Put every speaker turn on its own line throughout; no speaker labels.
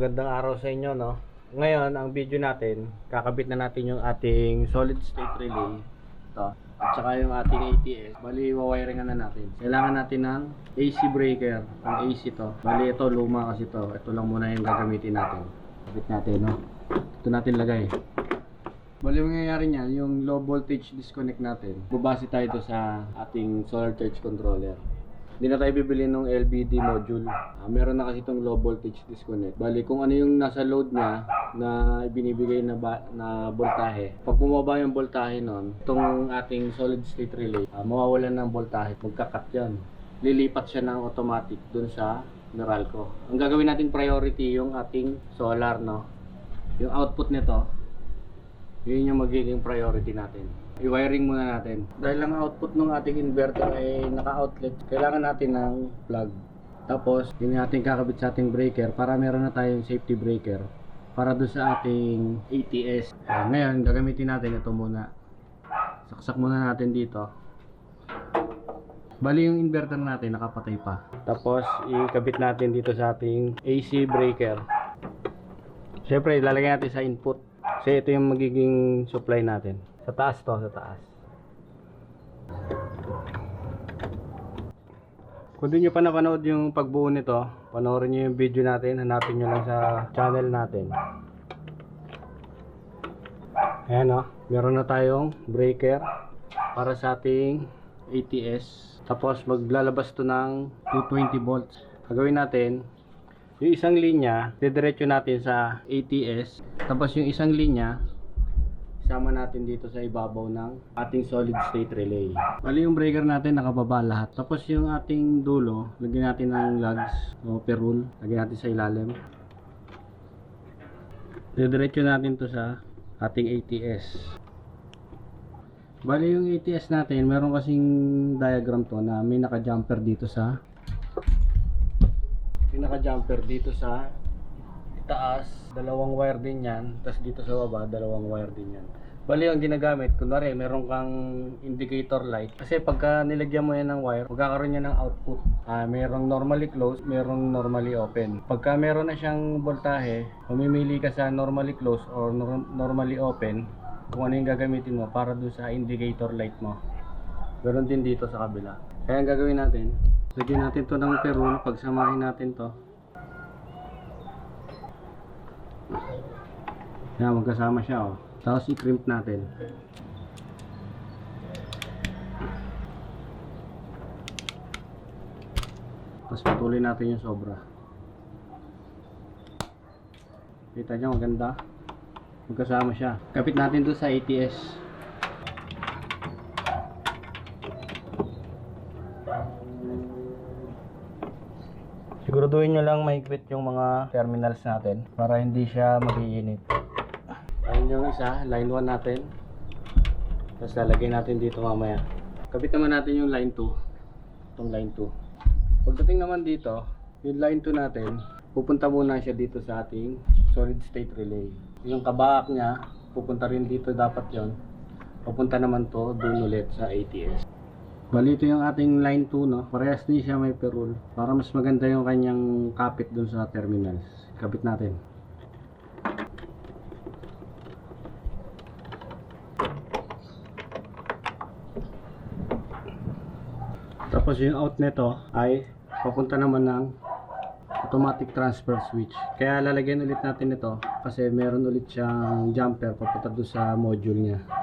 Magandang araw sa inyo, no? Ngayon, ang video natin, kakabit na natin yung ating solid state relay. Ito. At saka yung ating ATS. Bali, wawiringan na natin. Kailangan natin ng AC breaker. Ang AC to. Bali, ito, luma kasi to. Ito lang muna yung gagamitin natin. Kabit natin, no? Ito natin lagay. Bali, ang mangyayari niyan, yung low voltage disconnect natin. Bubase tayo sa ating solar charge controller. Hindi na tayo bibili ng LBD module. Ah, meron na kasi itong low voltage disconnect. Bali, kung ano yung nasa load niya na binibigay na, ba, na voltahe. Pag bumaba yung voltahe nun, itong ating solid state relay, ah, mawawalan ng voltahe. Magkakat yan. Lilipat siya ng automatic dun sa Meralco. Ang gagawin natin priority yung ating solar, no? Yung output nito, yun yung magiging priority natin. I-wiring muna natin. Dahil ang output ng ating inverter ay naka-outlet, kailangan natin ng plug. Tapos, yun yung ating kakabit sa ating breaker para meron na tayong safety breaker para doon sa ating ATS. Ah, ngayon, gagamitin natin ito muna. Saksak muna natin dito. Bali yung inverter natin nakapatay pa. Tapos, ikabit natin dito sa ating AC breaker. Siyempre, ilalagay natin sa input. Kasi ito yung magiging supply natin. Sa taas to, sa taas. Kung di nyo pa napanood yung pagbuo nito, panoorin nyo yung video natin, hanapin nyo lang sa channel natin. Ayan o, meron na tayong breaker para sa ating ATS. Tapos maglalabas to ng 220 volts. Gagawin natin, yung isang linya, didiretso natin sa ATS. Tapos yung isang linya, isama natin dito sa ibabaw ng ating solid state relay. Bali yung breaker natin nakababa lahat. Tapos yung ating dulo, lagyan natin ng lugs o perul. Lagyan natin sa ilalim. Didiretso natin to sa ating ATS. Bali yung ATS natin, meron kasing diagram to na may naka-jumper dito sa yung naka-jumper dito sa itaas, dalawang wire din yan. Tapos dito sa baba, dalawang wire din yan. Bali ang ginagamit, kunwari meron kang indicator light. Kasi pagka nilagyan mo yan ng wire, magkakaroon yan ng output. Ah, merong normally closed, merong normally open. Pagka meron na siyang voltahe, mamimili ka sa normally closed or nor- normally open kung ano yung gagamitin mo para doon sa indicator light mo. Ganon din dito sa kabila. Kaya ang gagawin natin, lagyan natin to ng perul, pagsamahin natin to. Yan, magkasama siya oh. Tapos i-crimp natin. Tapos patuloy natin yung sobra. Kita nyo, maganda. Magkasama siya. Kapit natin to sa ATS. Siguraduhin nyo lang mahigpit yung mga terminals natin para hindi siya magiinit. Ayun yung isa, line 1 natin. Tapos lalagay natin dito mamaya. Kapit naman natin yung line 2. Itong line 2. Pagdating naman dito, yung line 2 natin, pupunta muna siya dito sa ating solid state relay. Yung kabak niya, pupunta rin dito dapat yon. Pupunta naman to doon ulit sa ATS. Bali ito yung ating line 2 no. Parehas din siya may perul para mas maganda yung kanyang kapit dun sa terminals. Kapit natin. Tapos yung out nito ay papunta naman ng automatic transfer switch. Kaya lalagyan ulit natin ito kasi meron ulit siyang jumper papunta doon sa module niya.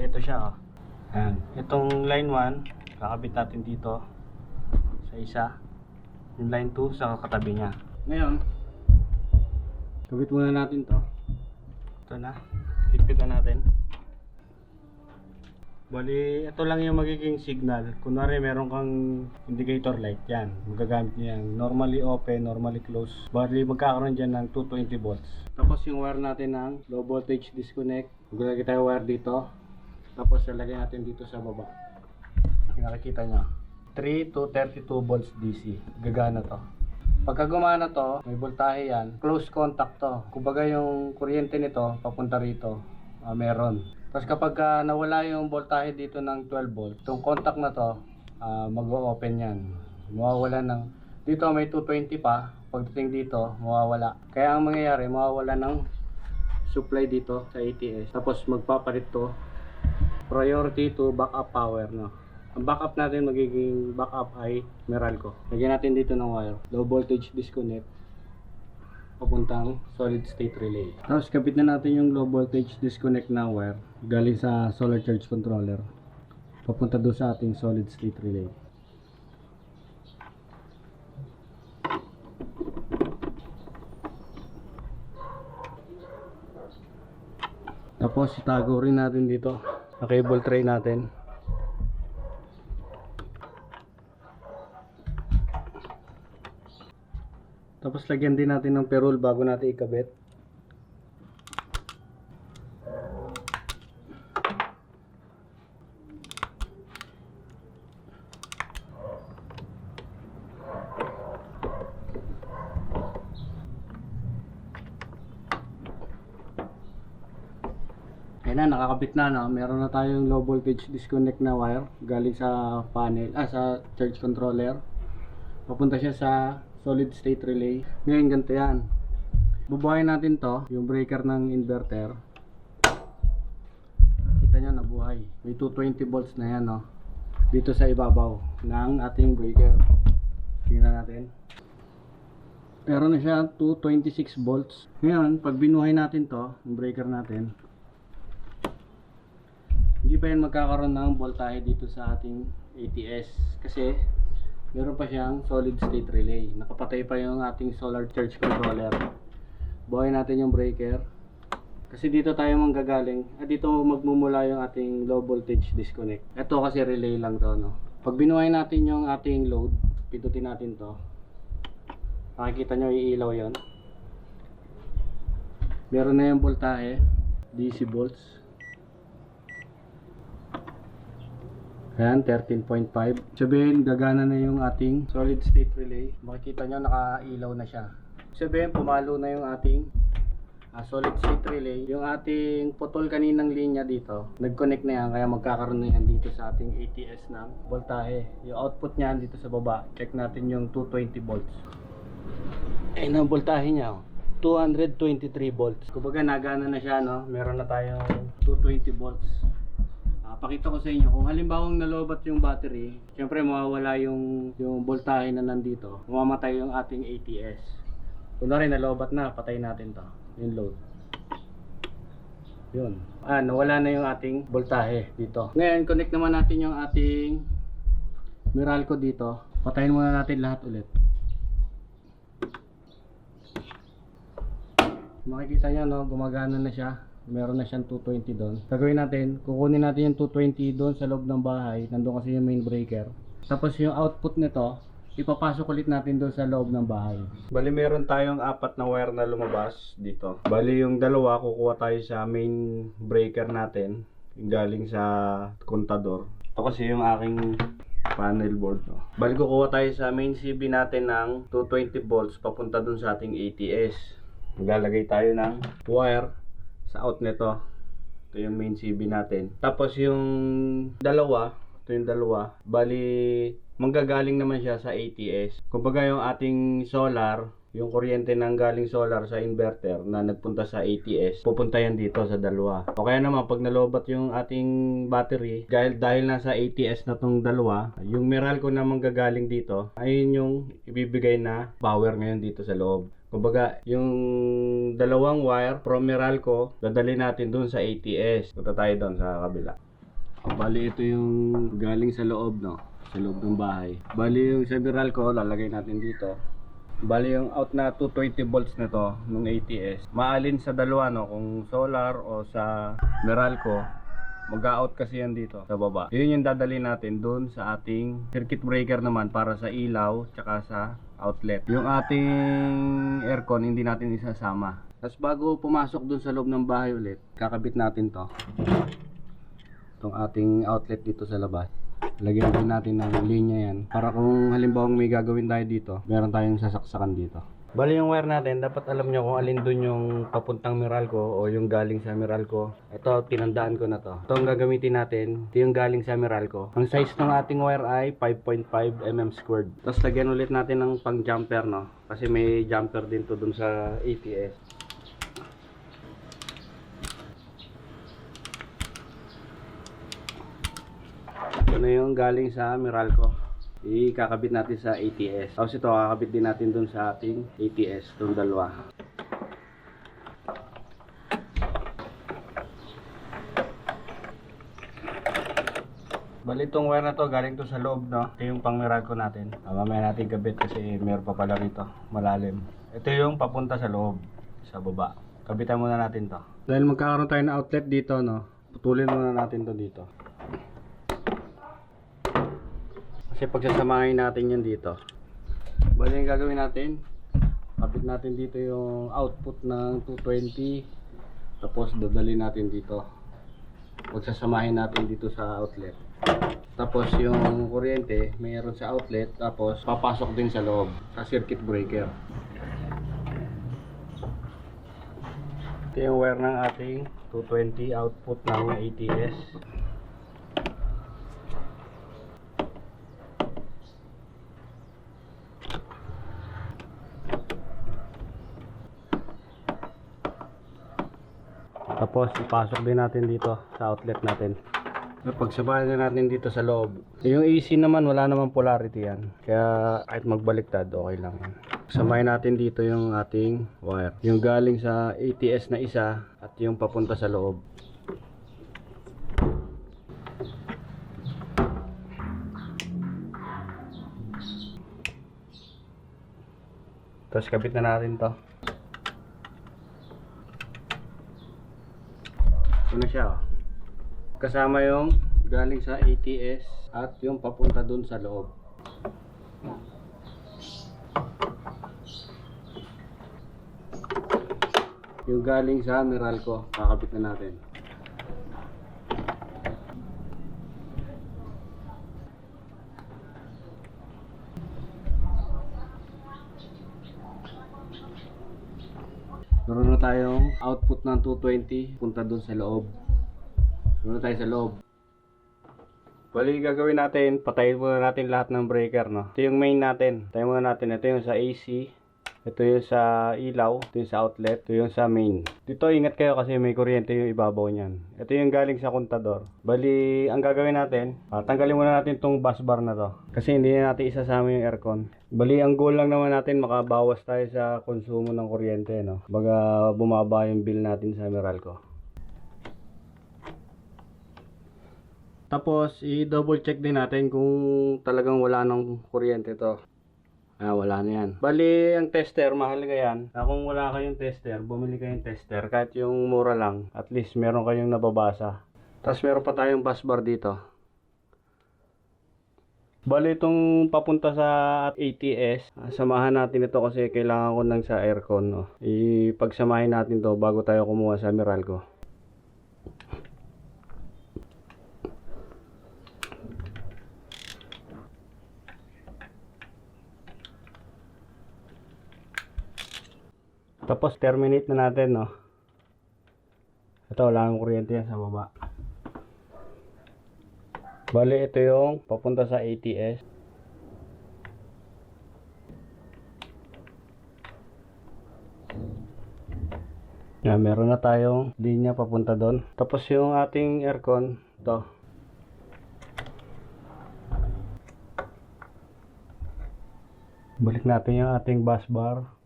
Bali, ito siya oh. Ayan. Itong line 1, kakabit natin dito sa isa. Yung line 2 sa katabi niya. Ngayon, kabit muna natin to. Ito na. Higpitan natin. Bali, ito lang yung magiging signal. Kunwari, meron kang indicator light. Yan. Magagamit niya yan. Normally open, normally close. Bali, magkakaroon dyan ng 220 volts. Tapos yung wire natin ng low voltage disconnect. Maglagay tayo wire dito. Tapos lalagay natin dito sa baba. Nakikita nyo. 3 to 32 volts DC. Gagana to. Pagka gumana to, may voltahe yan, close contact to. Kumbaga yung kuryente nito, papunta rito, ah, meron. Tapos kapag ah, nawala yung voltahe dito ng 12 volt, itong contact na to, ah, mag-open yan. Mawawala ng, dito may 220 pa, pagdating dito, mawawala. Kaya ang mangyayari, mawawala ng supply dito sa ATS. Tapos magpapalit to priority to backup power no. Ang backup natin magiging backup ay Meralco. Lagyan natin dito ng wire. Low voltage disconnect papuntang solid state relay. Tapos kapit na natin yung low voltage disconnect na wire galing sa solar charge controller papunta doon sa ating solid state relay. Tapos itago rin natin dito sa cable tray natin. Tapos lagyan din natin ng perol bago natin ikabit. Ayun na, nakakabit na no. Meron na tayong low voltage disconnect na wire galing sa panel, ah sa charge controller. Papunta siya sa solid state relay. Ngayon ganito yan. Bubuhayin natin to, yung breaker ng inverter. Kita nyo nabuhay. May 220 volts na yan no. Dito sa ibabaw ng ating breaker. Tingnan natin. Meron na siya 226 volts. Ngayon, pag binuhay natin to, yung breaker natin, hindi pa yan magkakaroon ng voltahe dito sa ating ATS kasi meron pa siyang solid state relay. Nakapatay pa yung ating solar charge controller. Buhay natin yung breaker. Kasi dito tayo manggagaling. At dito magmumula yung ating low voltage disconnect. Ito kasi relay lang to no? Pag binuhay natin yung ating load pindutin natin to. Makikita nyo iilaw yon meron na yung voltahe DC volts Ayan, 13.5. Sabihin, gagana na yung ating solid state relay. Makikita nyo, nakailaw na siya. Sabihin, pumalo na yung ating ah, solid state relay. Yung ating putol kaninang linya dito, nag-connect na yan, kaya magkakaroon na yan dito sa ating ATS ng voltahe. Yung output niyan dito sa baba, check natin yung 220 volts. Ayun ang voltahe niya. oh. 223 volts. Kumbaga nagana na siya, no? Meron na tayong 220 volts. Pakita ko sa inyo kung halimbawang nalobat yung battery, syempre mawawala yung yung voltahe na nandito. Mamamatay yung ating ATS. Kunwari nalobat na, patay natin to. Yung load. Yun. Ah, nawala na yung ating voltahe dito. Ngayon, connect naman natin yung ating Meralco dito. Patayin muna natin lahat ulit. Makikita nyo, no, gumagana na siya. Meron na siyang 220 doon. Gagawin natin, kukunin natin yung 220 doon sa loob ng bahay. Nandun kasi yung main breaker. Tapos yung output nito, ipapasok ulit natin doon sa loob ng bahay. Bali meron tayong apat na wire na lumabas dito. Bali yung dalawa kukuha tayo sa main breaker natin. Yung galing sa kontador. Ito kasi yung aking panel board. No? Bali kukuha tayo sa main CB natin ng 220 volts papunta dun sa ating ATS. Maglalagay tayo ng wire sa out nito. Ito yung main CB natin. Tapos yung dalawa, ito yung dalawa, bali manggagaling naman siya sa ATS. Kumbaga yung ating solar, yung kuryente ng galing solar sa inverter na nagpunta sa ATS, pupunta yan dito sa dalawa. O kaya naman, pag nalobat yung ating battery, dahil, dahil nasa ATS na tong dalawa, yung Meralco na manggagaling dito, ayun yung ibibigay na power ngayon dito sa loob. Kumbaga, yung dalawang wire from Meralco, dadali natin dun sa ATS. Punta tayo doon sa kabila. Bali, ito yung galing sa loob, no? Sa loob ng bahay. Bali, yung sa Meralco, lalagay natin dito. Bali, yung out na 220 volts na to, nung ATS, maalin sa dalawa, no? Kung solar o sa Meralco, mag-out kasi yan dito sa baba. Yun yung dadali natin dun sa ating circuit breaker naman para sa ilaw tsaka sa outlet. Yung ating aircon hindi natin isasama. Tapos bago pumasok dun sa loob ng bahay ulit, kakabit natin to. Itong ating outlet dito sa labas. Lagyan din natin ng linya yan. Para kung halimbawa may gagawin tayo dito, meron tayong sasaksakan dito. Bali yung wire natin, dapat alam nyo kung alin dun yung papuntang Meralco o yung galing sa Meralco. Ito, tinandaan ko na to. Ito ang gagamitin natin. Ito yung galing sa Meralco. Ang size ng ating wire ay 5.5 mm squared. Tapos lagyan ulit natin ng pang jumper, no? Kasi may jumper din to dun sa ATS. Ito na yung galing sa Meralco. Ikakabit natin sa ATS. Tapos ito, kakabit din natin dun sa ating ATS, itong dalawa. Bali itong wire na to galing to sa loob no. Ito yung pang Meralco natin. Ah, mamaya natin kabit kasi meron pa pala rito. Malalim. Ito yung papunta sa loob. Sa baba. Kabitan muna natin to. Dahil magkakaroon tayo ng outlet dito no. Putulin muna natin to dito. Kasi pagsasamahin natin yan dito. Bali yung gagawin natin. Kapit natin dito yung output ng 220. Tapos dadali natin dito. Pagsasamahin natin dito sa outlet. Tapos yung kuryente, mayroon sa outlet. Tapos papasok din sa loob, sa circuit breaker. Ito yung wire ng ating 220 output ng ATS. Tapos ipasok din natin dito sa outlet natin. Pagsabayan na natin dito sa loob. Yung AC naman wala namang polarity yan. Kaya kahit magbaliktad okay lang yan. Natin dito yung ating wire. Yung galing sa ATS na isa at yung papunta sa loob. Tapos kabit na natin to. Ito na siya. oh. Kasama yung galing sa ATS at yung papunta dun sa loob. Yung galing sa Meralco, kakabit na natin. Tayong output ng 220 punta dun sa loob. Meron tayo sa loob. Bali, gagawin natin, patayin muna natin lahat ng breaker, no? Ito yung main natin. Patayin muna natin. Ito yung sa AC. Ito yung sa ilaw. Ito yung sa outlet. Ito yung sa main. Dito, ingat kayo kasi may kuryente yung ibabaw niyan. Ito yung galing sa kontador. Bali, ang gagawin natin, ah, tanggalin muna natin tong bus bar na to. Kasi hindi na natin isasama yung aircon. Bali, ang goal lang naman natin, makabawas tayo sa konsumo ng kuryente, no? Baga, bumaba yung bill natin sa Meralco. Tapos, i-double check din natin kung talagang wala ng kuryente to. Ah, wala na yan. Bali, ang tester, mahal ka yan. Ah, kung wala kayong tester, bumili kayong tester. Kahit yung mura lang, at least meron kayong nababasa. Tapos meron pa tayong bus bar dito. Bali, itong papunta sa ATS, ah, samahan natin ito kasi kailangan ko nang sa aircon. No? Ipagsamahin natin to bago tayo kumuha sa Meralco. Tapos terminate na natin, no. Ito, wala nang kuryente yan sa baba. Bali, ito yung papunta sa ATS. Yan, meron na tayong linya papunta doon. Tapos yung ating aircon, to. Balik natin yung ating bus bar.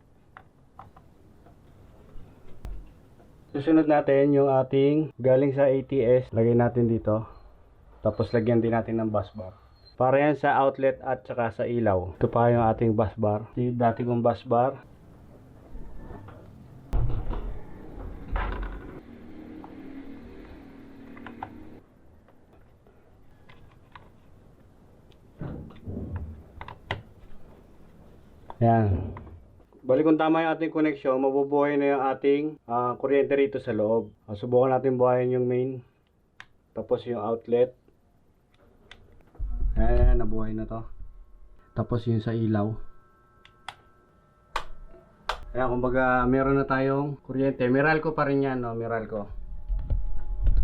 Susunod natin yung ating galing sa ATS, lagay natin dito. Tapos lagyan din natin ng bus bar. Para yan sa outlet at saka sa ilaw. Ito pa yung ating bus bar. Yung dati kong bus bar. Yan. Bali kung tama yung ating connection, mabubuhay na yung ating ah, kuryente rito sa loob. Ah, subukan natin buhayin yung main. Tapos yung outlet. Ayan, nabuhay na to. Tapos yung sa ilaw. Kaya kumbaga, meron na tayong kuryente. Meralco pa rin yan, no? Meralco.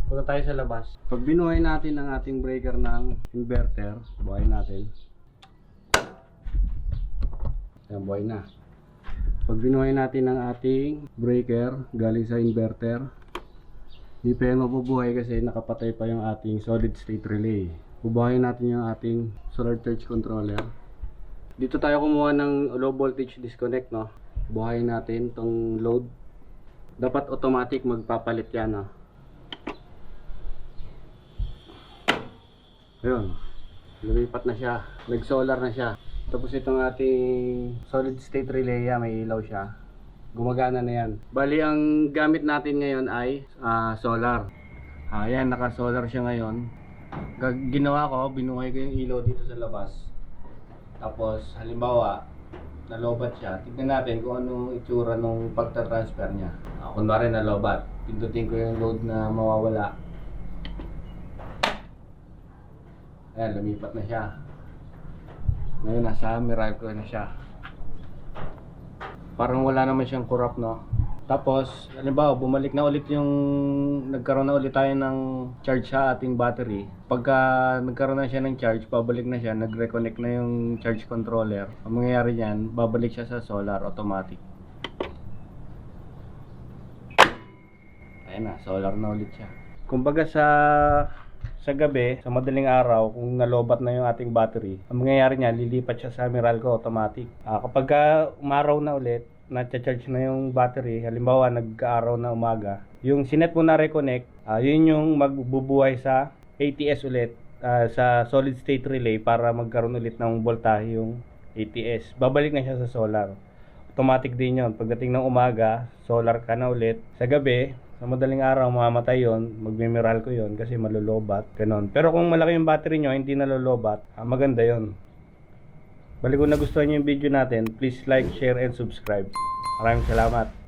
Punta tayo sa labas. Pag binuhay natin ang ating breaker ng inverter, buhay natin. Ayan, buhay na. Pag binuhay natin ang ating breaker galing sa inverter, hindi pa yan mabubuhay kasi nakapatay pa yung ating solid state relay. Bubuhayin natin yung ating solar charge controller. Dito tayo kumuha ng low voltage disconnect, no? Buhayin natin tong load. Dapat automatic magpapalit yan, no? Ayun. Lumipat na siya. Nag-solar na siya. Tapos itong ating solid state relay, yan, may ilaw siya. Gumagana na yan. Bali, ang gamit natin ngayon ay ah, solar. Ayan, naka-solar siya ngayon. Ginawa ko, binuhay ko yung ilaw dito sa labas. Tapos, halimbawa, nalobat siya. Tignan natin kung anong itsura nung pagta-transfer niya. Uh, kunwari nalobat. Pindutin ko yung load na mawawala. Ayan, lumipat na siya. Ngayon, nasa Miracle na siya. Parang wala naman siyang corrupt, no? Tapos, halimbawa, bumalik na ulit yung, nagkaroon na ulit tayo ng charge sa ating battery. Pagka nagkaroon na siya ng charge, babalik na siya, nag-reconnect na yung charge controller. Ang mangyayari niyan, babalik siya sa solar automatic. Ayan na, solar na ulit siya. Kumbaga sa sa gabi, sa madaling araw, kung nalobat na yung ating battery, ang mangyayari niya, lilipat siya sa Meralco automatic. Ah, kapag ka umaraw na ulit, na-charge na yung battery, halimbawa nag-araw na umaga, yung sinet mo na reconnect, ah, yun yung magbubuhay sa ATS ulit, ah, sa solid state relay para magkaroon ulit ng voltahe yung ATS. Babalik na siya sa solar. Automatic din yun. Pagdating ng umaga, solar ka na ulit. Sa gabi, sa madaling araw, mamamatay yun. Magmimiral ko yun kasi malulobat. Ganon. Pero kung malaki yung battery nyo, hindi nalulobat, ah, maganda yun. Bali kung nagustuhan nyo yung video natin, please like, share, and subscribe. Maraming salamat.